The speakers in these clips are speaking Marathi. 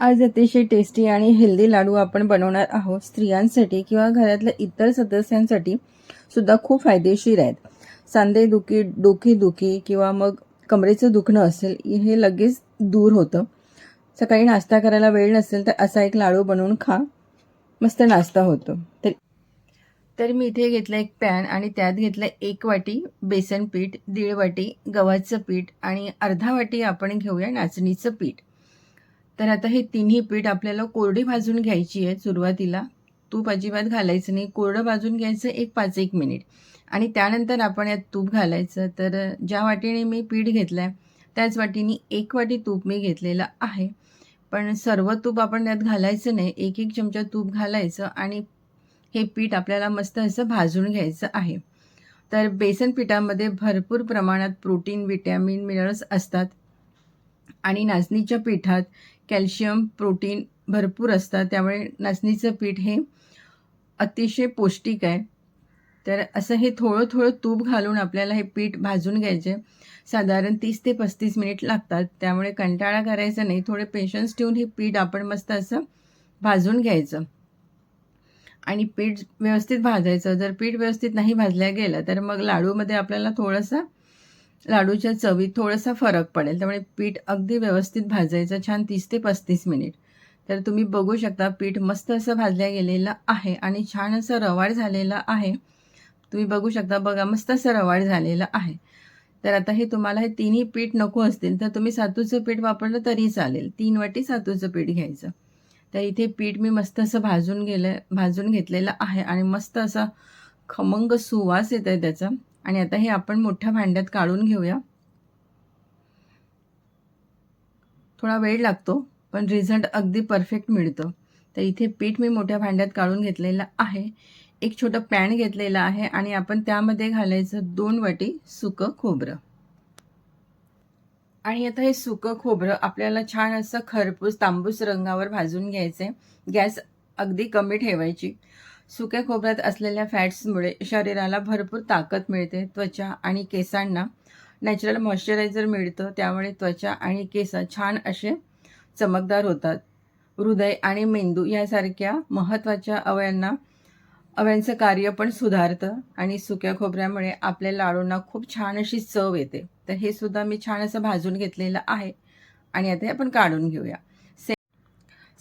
आज अतिशय टेस्टी आणि हेल्दी लाडू आपण बनवणार आहोत. स्त्रियांसाठी किंवा घरातल्या इतर सदस्यांसाठी सुद्धा खूप फायदेशीर आहेत. सांधे दुखी डोकी दुखी किंवा मग कमरेचं दुखणं असेल हे लगेच दूर होतं. सकाळी नाश्ता करायला वेळ नसेल तर असा एक लाडू बनवून खा. मस्त नाश्ता होतो. तर तर मी इथे घेतलं एक पॅन आणि त्यात घेतलं एक वाटी बेसन पीठ दीड वाटी गव्हाचं पीठ आणि अर्धा वाटी आपण घेऊया नाचणीचं पीठ. तर आता हे तिन्ही पीठ आपल्याला कोरडी भाजून घ्यायची आहे सुरुवातीला. तूप अजिबात घालायचं नाही. कोरडं भाजून घ्यायचं एक पाच एक मिनिट. आणि त्यानंतर आपण यात तूप घालायचं. तर ज्या वाटीने मी पीठ घेतलं आहे त्याच वाटीने एक वाटी तूप मी घेतलेलं आहे. पण सर्व तूप आपण त्यात घालायचं नाही. एक एक चमचा तूप घालायचं आणि हे पीठ आपल्याला मस्त असं भाजून घ्यायचं आहे. तर बेसन पिठामध्ये भरपूर प्रमाणात प्रोटीन विटॅमिन मिनरल्स असतात. आणि नाचणीच्या पिठात कॅल्शियम प्रोटीन भरपूर असतात. त्यामुळे नाचणीचं पीठ हे अतिशय पौष्टिक आहे. तर असं हे थोडं थोडं तूप घालून आपल्याला हे पीठ भाजून घ्यायचे. साधारण तीस ते पस्तीस मिनिट लागतात. त्यामुळे कंटाळा करायचा नाही. थोडे पेशन्स ठेवून हे पीठ आपण मस्त असं भाजून घ्यायचं. आणि पीठ व्यवस्थित भाजायचं. जर पीठ व्यवस्थित नाही भाजल्या गेलं तर मग लाडूमध्ये आपल्याला थोडंसं लाडूच्या चवीत थोडासा फरक पडेल. त्यामुळे पीठ अगदी व्यवस्थित भाजायचं. छान तीस ते पस्तीस मिनिट. तर तुम्ही बघू शकता पीठ मस्त असं भाजल्या गेलेलं आहे आणि छान असं रवाळ झालेलं आहे. तुम्ही बघू शकता बघा मस्त असं रवाळ झालेलं आहे. तर आता हे तुम्हाला हे तिन्ही पीठ नको असतील तर तुम्ही सातूचं पीठ वापरलं तरी चालेल. तीन वाटी सातूचं पीठ घ्यायचं. तर इथे पीठ मी मस्त असं भाजून गेलं भाजून घेतलेलं आहे आणि मस्त असा खमंग सुवास येत आहे त्याचा. आणि आता हे आपण मोठ्या भांड्यात काढून घेऊया. थोडा वेळ लागतो पण रिझल्ट अगदी परफेक्ट मिळतो. तर इथे पीठ मी मोठ्या भांड्यात काढून घेतलेलं आहे. एक छोटं पॅन घेतलेलं आहे आणि आपण त्यामध्ये घालायचं दोन वाटी सुकं खोबरं. आणि आता हे सुकं खोबरं आपल्याला छान असं खरपूस तांबूस रंगावर भाजून घ्यायचं आहे गॅस अगदी कमी ठेवायची. सुक्या खोबऱ्यात असलेल्या फॅट्समुळे शरीराला भरपूर ताकद मिळते. त्वचा आणि केसांना नॅचरल मॉइश्चरायझर मिळतं. त्यामुळे त्वचा आणि केस छान असे चमकदार होतात. हृदय आणि मेंदू यासारख्या महत्त्वाच्या अवयांना अवयांचं कार्य पण सुधारतं आणि सुक्या खोबऱ्यामुळे आपल्या लाडूंना खूप छान अशी चव येते. तर हे सुद्धा मी छान असं भाजून घेतलेलं आहे आणि आता हे आपण काढून घेऊया.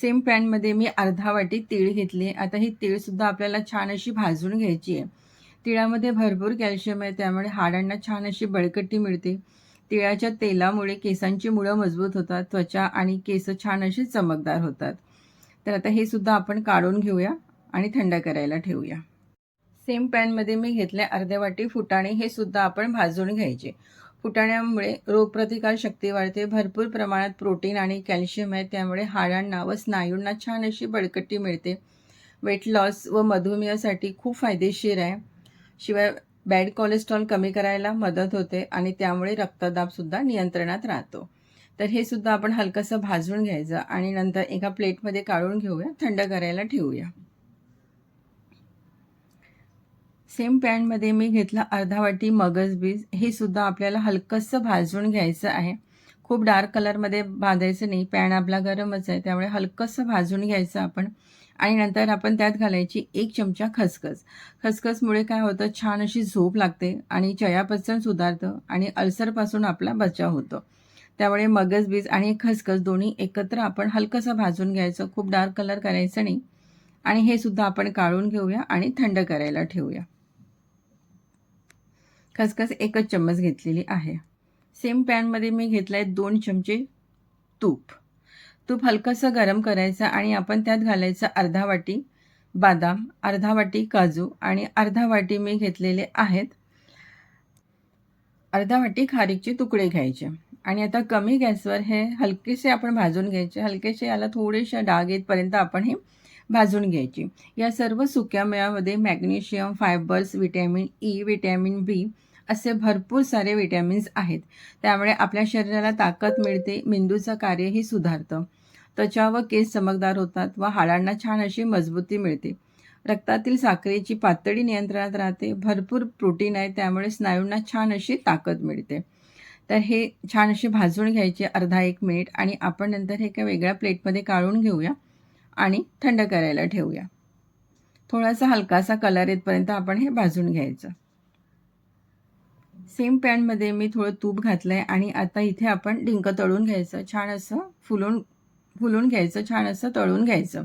सेम पॅनमध्ये मी अर्धा वाटी तीळ घेतली आता ही तीळसुद्धा आपल्याला छान अशी भाजून घ्यायची आहे. तिळामध्ये भरपूर कॅल्शियम आहे त्यामुळे हाडांना छान अशी बळकटी मिळते. तिळाच्या तेलामुळे केसांची मुळं मजबूत होतात त्वचा आणि केस छान अशी चमकदार होतात. तर आता हे सुद्धा आपण काढून घेऊया आणि थंड करायला ठेवूया. सेम पॅनमध्ये मी घेतले अर्ध्या वाटी फुटाणे हे सुद्धा आपण भाजून घ्यायचे. फुटाण्यामुळे रोगप्रतिकार शक्ती वाढते. भरपूर प्रमाणात प्रोटीन आणि कॅल्शियम आहे त्यामुळे हाडांना व स्नायूंना छान अशी बळकटी मिळते. वेट लॉस व मधुमेहासाठी खूप फायदेशीर आहे. शिवाय बॅड कोलेस्ट्रॉल कमी करायला मदत होते आणि त्यामुळे रक्तदाबसुद्धा नियंत्रणात राहतो. तर हे सुद्धा आपण हलकंसं भाजून घ्यायचं आणि नंतर एका प्लेटमध्ये काढून घेऊया. थंड करायला ठेवूया. सेम पॅनमध्ये मी घेतला अर्धा वाटी मगज बीज. हे सुद्धा आपल्याला हलकंसं भाजून घ्यायचं आहे. खूप डार्क कलरमध्ये भाजायचं नाही. पॅन आपला गरमच आहे त्यामुळे हलकंसं भाजून घ्यायचं आपण. आणि नंतर आपण त्यात घालायची एक चमचा खसखस. खसखसमुळे काय होतं छान अशी झोप लागते आणि चयापचन सुधारतं आणि अल्सरपासून आपला बचाव होतो. त्यामुळे मगज बीज आणि खसखस दोन्ही एकत्र आपण हलकंसं भाजून घ्यायचं. खूप डार्क कलर करायचं नाही. आणि हे सुद्धा आपण काढून घेऊया आणि थंड करायला ठेवूया. खसखस एकच चम्मच घेतलेली आहे. सेम पॅनमध्ये मी घेतलं आहे दोन चमचे तूप. तूप हलकंसं गरम करायचं आणि आपण त्यात घालायचं अर्धा वाटी बादाम अर्धा वाटी काजू आणि अर्धा वाटी मी घेतलेले आहेत. अर्धा वाटी खारीकचे तुकडे घ्यायचे. आणि आता कमी गॅसवर हे हलकेसे आपण भाजून घ्यायचे. हलकेसे याला थोडेसे डाग येतपर्यंत आपण हे भाजून घ्यायची. या सर्व सुक्या मेळामध्ये magnesium fibres vitamin E e, vitamin B असे भरपूर सारे विटॅमिन्स आहेत. त्यामुळे आपल्या शरीराला ताकद मिळते मेंदूचं कार्यही सुधारतं. त्वचा व केस चमकदार होतात व हाडांना छान अशी मजबूती मिळते. रक्तातील साखरेची पातळी नियंत्रणात राहते भरपूर प्रोटीन आहे त्यामुळे स्नायूंना छान अशी ताकद मिळते. तर हे छान असे भाजून घ्यायचे अर्धा एक मिनिट आणि आपण नंतर हे एका वेगळ्या प्लेटमध्ये काढून घेऊया आणि थंड करायला ठेवूया. थोडासा हलकासा कलर येतपर्यंत आपण हे भाजून घ्यायचं. सेम पॅनमध्ये मी थोडं तूप घातलं आहे आणि आता इथे आपण डिंक तळून घ्यायचं. छान असं फुलून फुलून घ्यायचं छान असं तळून घ्यायचं.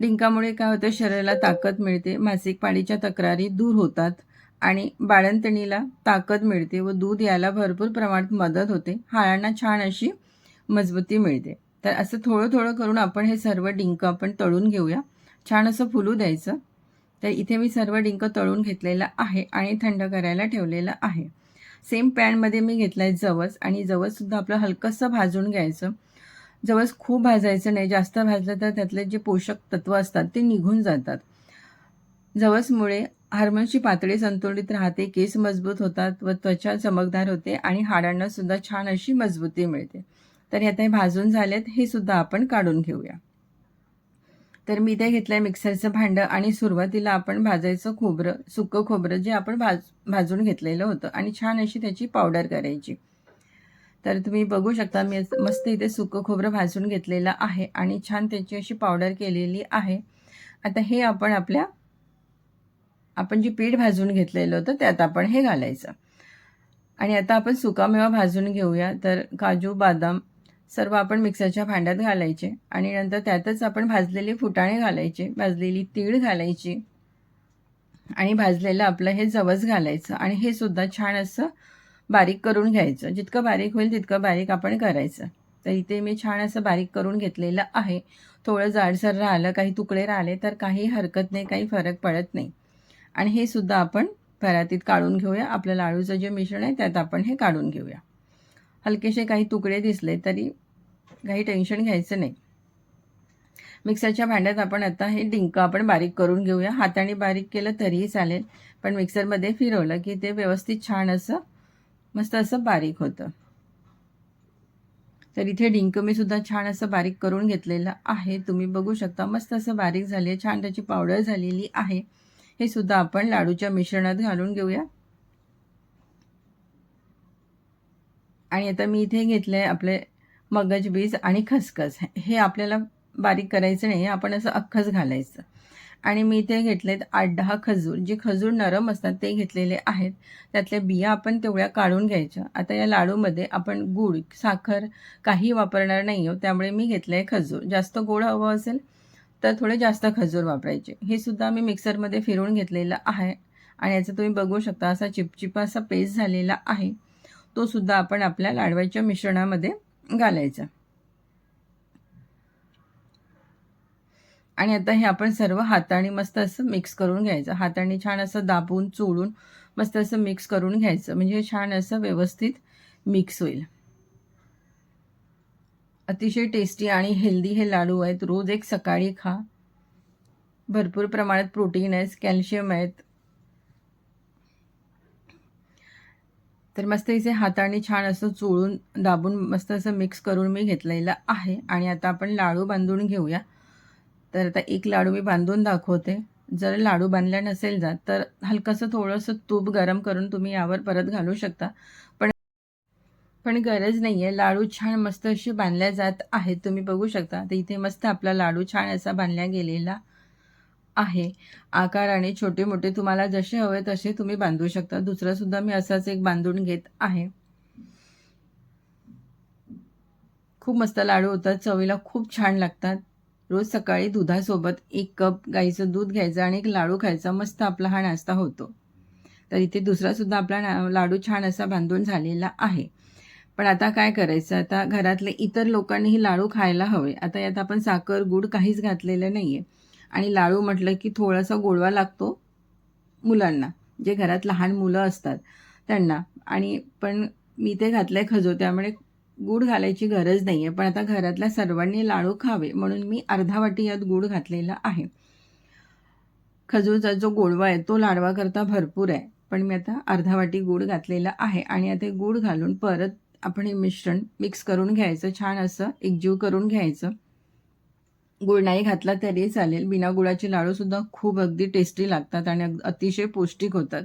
डिंकामुळे काय होतं शरीराला ताकद मिळते मासिक पाळीच्या तक्रारी दूर होतात आणि बाळंतणीला ताकद मिळते व दूध यायला भरपूर प्रमाणात मदत होते. हाळांना छान अशी मजबूती मिळते. तर असं थोडं थोडं करून आपण हे सर्व डिंक आपण तळून घेऊया. छान असं फुलू द्यायचं. तर इथे मी सर्व डिंक तळून घेतलेलं आहे आणि थंड करायला ठेवलेलं आहे. सेम पॅनमध्ये मी घेतलं आहे जवस आणि जवससुद्धा आपलं हलकंसं भाजून घ्यायचं. जवस खूप भाजायचं नाही जास्त भाजलं तर त्यातले जे पोषक तत्व असतात ते निघून जातात. जवसमुळे हार्मोनची पातळी संतुलित राहते केस मजबूत होतात व त्वचा चमकदार होते आणि हाडांनासुद्धा छान अशी मजबूती मिळते. तर हे आता हे भाजून झालेत हे सुद्धा आपण काढून घेऊया. तर मी इथे घेतलं आहे मिक्सरचं भांडं आणि सुरुवातीला आपण भाजायचं खोबरं सुकं खोबरं जे आपण भाज भाजून घेतलेलं होतं आणि छान अशी त्याची पावडर करायची. तर तुम्ही बघू शकता मी मस्त इथे सुकं खोबरं भाजून घेतलेलं आहे आणि छान त्याची अशी पावडर केलेली आहे. आता हे आपण आपल्या आपण जे पीठ भाजून घेतलेलं होतं त्यात आपण हे घालायचं. आणि आता आपण सुकामेवा भाजून घेऊया. तर काजू बदाम सर्व आपण मिक्सरच्या भांड्यात घालायचे आणि नंतर त्यातच आपण भाजलेले फुटाणे घालायचे भाजलेली तीळ घालायची आणि भाजलेलं आपलं हे जवस घालायचं आणि हे सुद्धा छान असं बारीक करून घ्यायचं. जितकं बारीक होईल तितकं बारीक आपण करायचं. तर इथे मी छान असं बारीक करून घेतलेलं आहे. थोडं जाडसर राहिलं काही तुकडे राहिले तर काही हरकत नाही काही फरक पडत नाही. आणि हे सुद्धा आपण परातीत काढून घेऊया. आपलं लाडूचं जे मिश्रण आहे त्यात आपण हे काढून घेऊया. हलकेसे काही तुकडे दिसले तरी काही टेन्शन घ्यायचं नाही. मिक्सरच्या भांड्यात आपण आता हे डिंक आपण बारीक करून घेऊया. हाताने बारीक केलं तरीही चालेल. पण मिक्सरमध्ये फिरवलं की ते व्यवस्थित छान असं मस्त असं बारीक होतं. तर इथे डिंक मी सुद्धा छान असं बारीक करून घेतलेलं आहे. तुम्ही बघू शकता मस्त असं बारीक झाले छान त्याची पावडर झालेली आहे. हे सुद्धा आपण लाडूच्या मिश्रणात घालून घेऊया. आणि आता मी इथे घेतलं आहे आपले मगज बीज आणि खसखस हे आपल्याला बारीक करायचं नाही आपण असं अख्खच घालायचं. आणि मी ते घेतलेत आठ दहा खजूर. जे खजूर नरम असतात ते घेतलेले आहेत. त्यातल्या बिया आपण तेवढ्या काढून घ्यायच्या. आता या लाडूमध्ये आपण गूळ साखर काही वापरणार नाही आहोत त्यामुळे मी घेतलं आहे खजूर. जास्त गोड हवं असेल तर थोडे जास्त खजूर वापरायचे. हे सुद्धा मी मिक्सरमध्ये फिरवून घेतलेलं आहे. आणि याचं तुम्ही बघू शकता असा चिपचिपा असा पेस्ट झालेला आहे. तो सुद्धा आपण आपल्या लाडवाच्या मिश्रणामध्ये घालायचा. आणि आता हे आपण सर्व हाताने मस्त असं मिक्स करून घ्यायचं. हाताने छान असं दाबून चोळून मस्त असं मिक्स करून घ्यायचं. म्हणजे छान असं व्यवस्थित मिक्स होईल. अतिशय टेस्टी आणि हेल्दी हे लाडू आहेत. रोज एक सकाळी खा. भरपूर प्रमाणात प्रोटीन आहेत कॅल्शियम आहेत. तर मस्त इथे हाताने छान असं चोळून दाबून मस्त असं मिक्स करून मी घेतलेलं आहे. आणि आता आपण लाडू बांधून घेऊया. तर आता एक लाडू मी बांधून दाखवते. जर लाडू बांधल्या नसेल जात तर हलकंसं थोडंसं तूप गरम करून तुम्ही यावर परत घालू शकता. पण पण गरज नाही आहे लाडू छान मस्त अशी बांधल्या जात आहेत. तुम्ही बघू शकता. तर इथे मस्त आपला लाडू छान असा बांधल्या गेलेला आहे. आकाराने छोटे मोठे तुम्हाला जसे हवे तसे तुम्ही बांधू शकता. दुसरासुद्धा मी असाच एक बांधून घेत आहे. खूप मस्त लाडू होतात. चवीला खूप छान लागतात. रोज सकाळी दुधासोबत एक कप गाईचं दूध घ्यायचं आणि एक लाडू खायचा. मस्त आपला हा नाश्ता होतो. तर इथे दुसरा सुद्धा आपला ना लाडू छान असा बांधून झालेला आहे. पण आता काय करायचं? आता घरातले इतर लोकांनीही लाडू खायला हवे. आता यात आपण साखर गुड काहीच घातलेलं नाही आहे आणि लाडू म्हटलं की थोडासा गोडवा लागतो मुलांना जे घरात लहान मुलं असतात त्यांना. आणि पण मी ते घातलं आहे खजो त्यामुळे गूळ घालायची गरज नाही आहे पण आता घरातल्या सर्वांनी लाडू खावे म्हणून मी अर्धा वाटी यात गूळ घातलेला आहे. खजूरचा जो गोडवा आहे तो लाडवाकरता भरपूर आहे. पण मी आता अर्धा वाटी गूळ घातलेला आहे आणि आता गूळ घालून परत आपण हे मिश्रण मिक्स करून घ्यायचं छान असं एकजीव करून घ्यायचं. गुळ नाही घातला तरी चालेल. बिना गुळाचे लाडूसुद्धा खूप अगदी टेस्टी लागतात आणि अतिशय पौष्टिक होतात.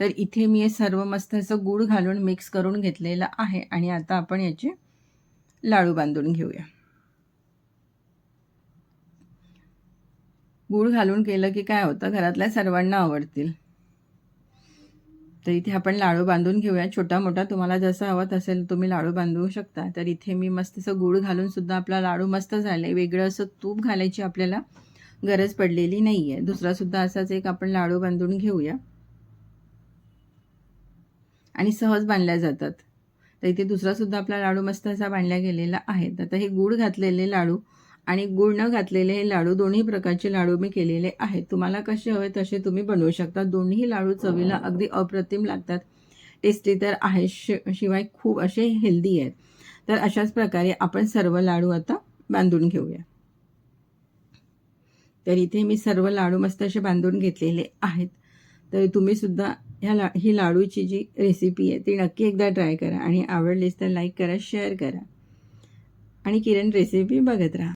तर इथे मी हे सर्व मस्त असं गूळ घालून मिक्स करून घेतलेलं आहे आणि आता आपण याचे लाडू बांधून घेऊया. गूळ घालून केलं की काय होतं? घरातल्या सर्वांना आवडतील. तर इथे आपण लाडू बांधून घेऊया. छोटा मोठा तुम्हाला जसं हवं असेल तुम्ही लाडू बांधू शकता. तर इथे मी मस्त असं गूळ घालून सुद्धा आपला लाडू मस्त झाले वेगळं असं तूप घालायची आपल्याला गरज पडलेली नाही आहे दुसरा सुद्धा असाच एक आपण लाडू बांधून घेऊया. आणि सहज बांधल्या जातात. तर इथे दुसरा सुद्धा आपला लाडू मस्त असा बांधला गेलेला आहे. आता हे गूळ घातलेले लाडू आणि गूळ न घातलेले हे लाडू दोन्ही प्रकारचे लाडू मी केलेले आहेत. तुम्हाला कसे हवे तसे तुम्ही बनवू शकता. दोन्ही लाडू चवीला अगदी अप्रतिम लागतात. टेस्टी तर आहे शि शिवाय खूप असे हेल्दी आहेत. तर अशाच प्रकारे आपण सर्व लाडू आता बांधून घेऊया. तर इथे मी सर्व लाडू मस्त असे बांधून घेतलेले आहेत. तर तुम्ही सुद्धा ह्या ला ही लाडूची जी रेसिपी आहे ती नक्की एकदा ट्राय करा. आणि आवडलीच तर लाईक करा शेअर करा. आणि किरण रेसिपी बघत राहा.